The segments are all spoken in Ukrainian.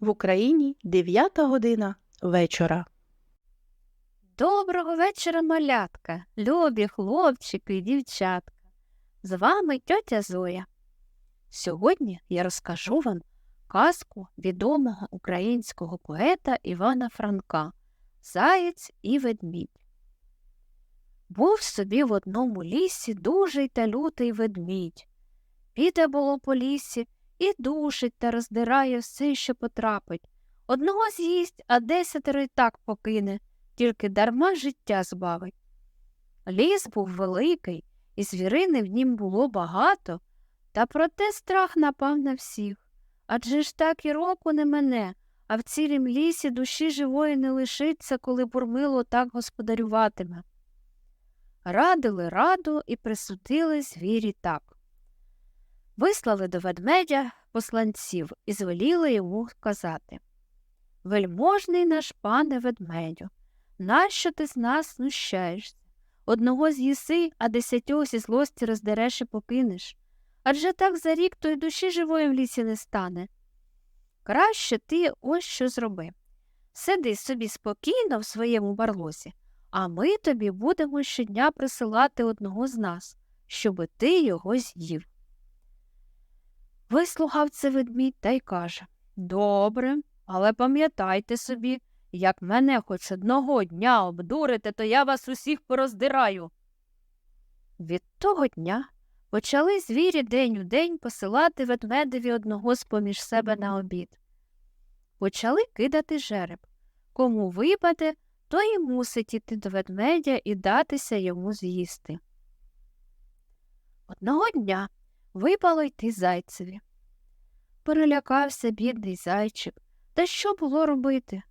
В Україні 9 година вечора. Доброго вечора, малятка, любі хлопчики і дівчатка. З вами тьотя Зоя. Сьогодні я розкажу вам казку відомого українського поета Івана Франка Заєць і ведмідь. Був собі в одному лісі дужий та лютий ведмідь. Піде було по лісі і душить та роздирає все, що потрапить. Одного з'їсть, а десятеро й так покине тільки дарма життя збавить. Ліс був великий, і звірини в нім було багато, та проте страх напав на всіх. Адже ж так і року не мене, а в цілім лісі душі живої не лишиться, коли бурмило так господарюватиме. Радили раду і присудили звірі так. Вислали до ведмедя посланців і звеліли йому казати Вельможний наш пане ведмедю, Нащо ти з нас знущаєшся? Одного з'їси, а десятьох зі злості роздереш і покинеш. Адже так за рік то й душі живої в лісі не стане. Краще ти ось що зроби. Сиди собі спокійно в своєму барлозі, а ми тобі будемо щодня присилати одного з нас, щоби ти його з'їв. Вислухав це ведмідь та й каже Добре, але пам'ятайте собі, як мене хоч одного дня обдурите, то я вас усіх пороздираю. Від того дня почали звірі день у день посилати ведмедеві одного з поміж себе на обід. Почали кидати жереб. Кому випаде, той і мусить іти до ведмедя і датися йому з'їсти. Одного дня випало йти зайцеві. Перелякався бідний зайчик. Та що було робити?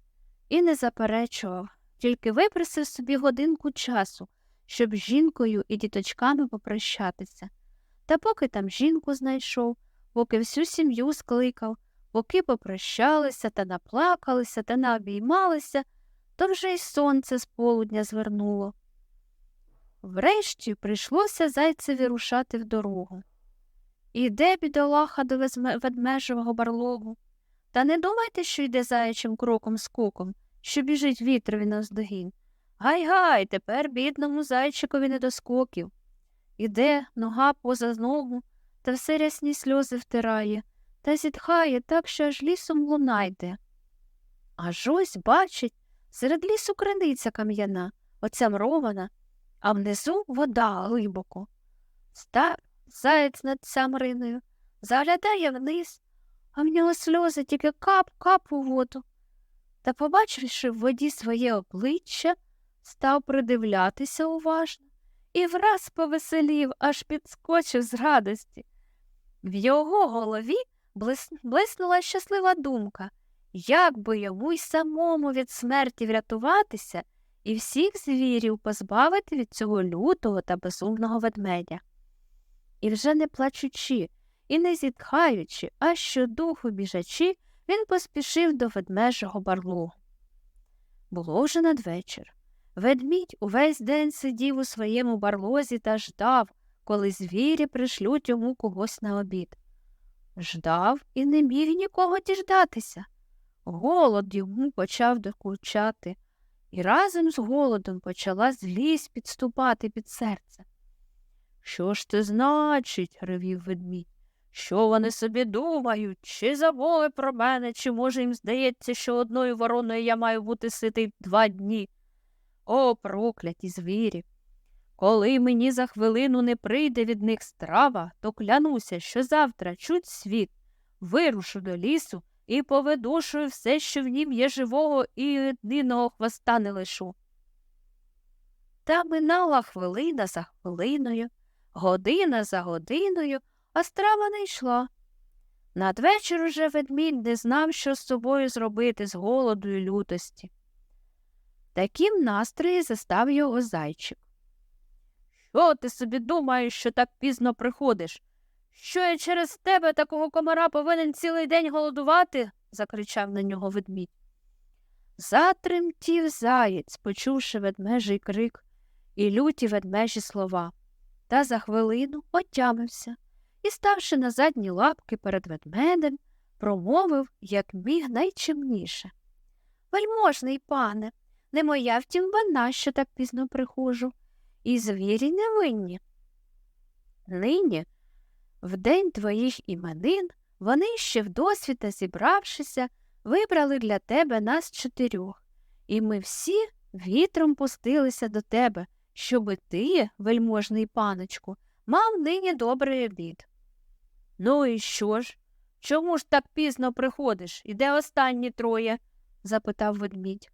і не заперечував, тільки випросив собі годинку часу, щоб з жінкою і діточками попрощатися. Та поки там жінку знайшов, поки всю сім'ю скликав, поки попрощалися та наплакалися та наобіймалися, то вже й сонце з полудня звернуло. Врешті прийшлося зайцеві рушати в дорогу. Іде бідолаха до ведмежого барлогу. Та не думайте, що йде заячим кроком скоком, що біжить вітрові навздогін. Гай гай, тепер бідному зайчикові не до скоків. Іде нога поза ногу, та все рясні сльози втирає, та зітхає так, що аж лісом луна йде. Аж ось бачить, серед лісу криниця кам'яна, оця мрована, а внизу вода глибоко. Став заєць над цямриною, заглядає вниз, а в нього сльози тільки кап-кап у воду. Та, побачивши в воді своє обличчя, став придивлятися уважно і враз повеселів, аж підскочив з радості. В його голові блис... блиснула щаслива думка, як би йому й самому від смерті врятуватися і всіх звірів позбавити від цього лютого та безумного ведмедя. І вже не плачучи, і, не зітхаючи, а щодуху біжачи, він поспішив до ведмежого барлогу. Було вже надвечір. Ведмідь увесь день сидів у своєму барлозі та ждав, коли звірі пришлють йому когось на обід. Ждав і не міг нікого діждатися. Голод йому почав докучати, і разом з голодом почала злість підступати під серце. Що ж це значить? ревів ведмідь. Що вони собі думають, чи забули про мене, чи, може, їм здається, що одною вороною я маю бути ситий два дні. О, прокляті звірі! Коли мені за хвилину не прийде від них страва, то клянуся, що завтра чуть світ, вирушу до лісу і повидушую все, що в нім є живого і єдиного хвоста не лишу. Та минала хвилина за хвилиною, година за годиною а страва не йшла. Надвечір уже ведмідь не знав, що з собою зробити з голоду і лютості. Таким настрої застав його зайчик. Що ти собі думаєш, що так пізно приходиш? Що я через тебе такого комара повинен цілий день голодувати? закричав на нього ведмідь. Затремтів заєць, почувши ведмежий крик і люті ведмежі слова, та за хвилину отямився і, ставши на задні лапки перед ведмедем, промовив, як міг найчимніше. Вельможний пане, не моя втім вина, що так пізно приходжу, і звірі невинні. Нині, в день твоїх іменин, вони ще вдосвіта зібравшися, вибрали для тебе нас чотирьох, і ми всі вітром пустилися до тебе, щоби ти, вельможний паночку, мав нині добрий обід. Ну і що ж? Чому ж так пізно приходиш? І де останні троє? запитав ведмідь.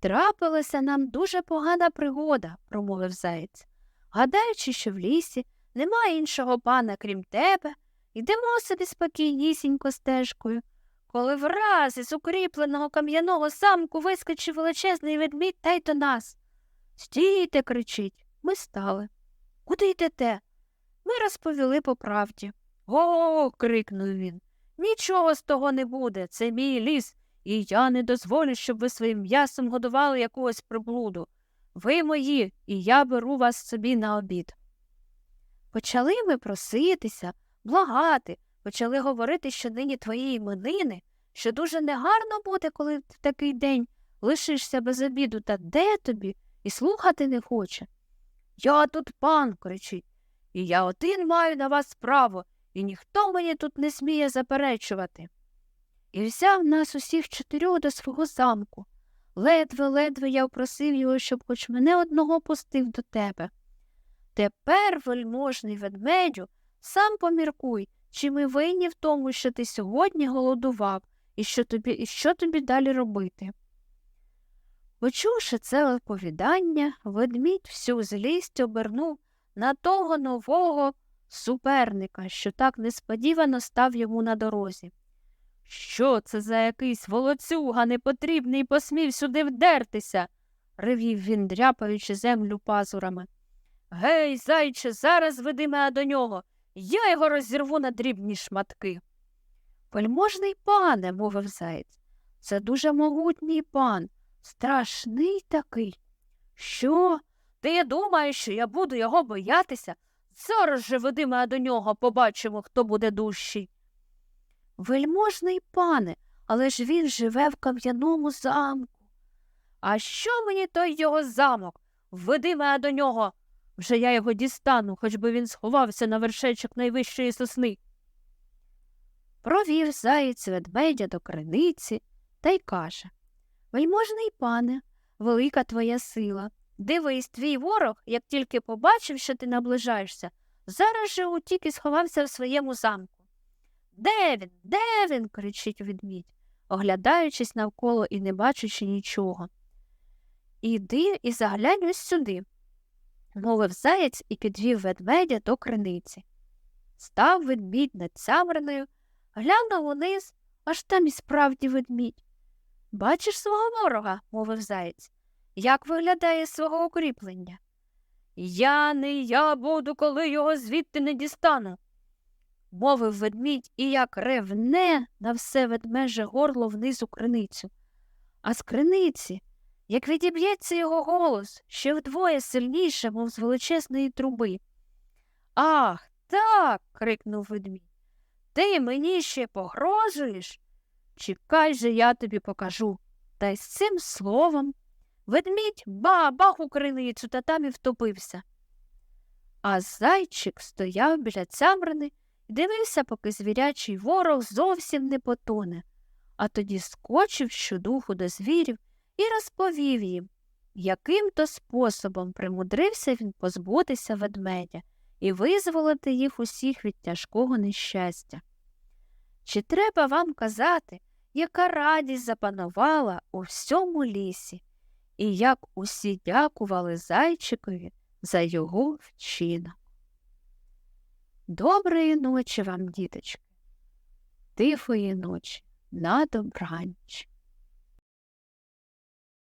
Трапилася нам дуже погана пригода, промовив заєць. Гадаючи, що в лісі немає іншого пана, крім тебе, йдемо собі спокійнісінько стежкою, коли враз із укріпленого кам'яного замку вискочив величезний ведмідь та й до нас. Стійте, кричить, ми стали. Куди йдете? Ми розповіли по правді. Го. крикнув він. Нічого з того не буде. Це мій ліс, і я не дозволю, щоб ви своїм м'ясом годували якогось приблуду. Ви мої, і я беру вас собі на обід. Почали ми проситися, благати, почали говорити, що нині твої іменини, що дуже негарно буде, коли в такий день лишишся без обіду, та де тобі і слухати не хоче. Я тут пан, кричить, і я один маю на вас право, і ніхто мені тут не сміє заперечувати. І взяв нас усіх чотирьох до свого замку. Ледве-ледве я впросив його, щоб хоч мене одного пустив до тебе. Тепер, вельможний ведмедю, сам поміркуй, чи ми винні в тому, що ти сьогодні голодував, і що тобі, і що тобі далі робити. Почувши це оповідання, ведмідь всю злість обернув на того нового суперника, що так несподівано став йому на дорозі. Що це за якийсь волоцюга непотрібний посмів сюди вдертися? ревів він, дряпаючи землю пазурами. Гей, зайче, зараз веди мене до нього. Я його розірву на дрібні шматки. Вельможний пане, мовив заєць, це дуже могутній пан, страшний такий. Що? Ти думаєш, що я буду його боятися? Зараз же веди мене до нього, побачимо, хто буде дужчий. Вельможний пане, але ж він живе в кам'яному замку. А що мені той його замок? Веди мене до нього. Вже я його дістану, хоч би він сховався на вершечок найвищої сосни. Провів заєць ведмедя до криниці та й каже Вельможний пане, велика твоя сила. Дивись, твій ворог, як тільки побачив, що ти наближаєшся, зараз же утік і сховався в своєму замку. Де він? Де він? кричить ведмідь, оглядаючись навколо і не бачачи нічого. Іди і заглянь ось сюди, мовив заєць і підвів ведмедя до криниці. Став ведмідь над цямриною, глянув униз, аж там і справді ведмідь. Бачиш свого ворога, мовив заєць, як виглядає свого укріплення. Я не я буду, коли його звідти не дістану, мовив ведмідь і як ревне на все ведмеже горло вниз у криницю. А з криниці, як відіб'ється його голос, ще вдвоє сильніше, мов з величезної труби. Ах, так. крикнув ведмідь. Ти мені ще погрожуєш? Чекай же, я тобі покажу. Та й з цим словом ведмідь ба-бах у криницю та там і втопився. А зайчик стояв біля цямрини і дивився, поки звірячий ворог зовсім не потоне, а тоді скочив щодуху до звірів і розповів їм, яким то способом примудрився він позбутися ведмедя і визволити їх усіх від тяжкого нещастя. Чи треба вам казати, яка радість запанувала у всьому лісі, і як усі дякували зайчикові за його вчинок? Доброї ночі вам, діточки, тихої ночі, на добраніч.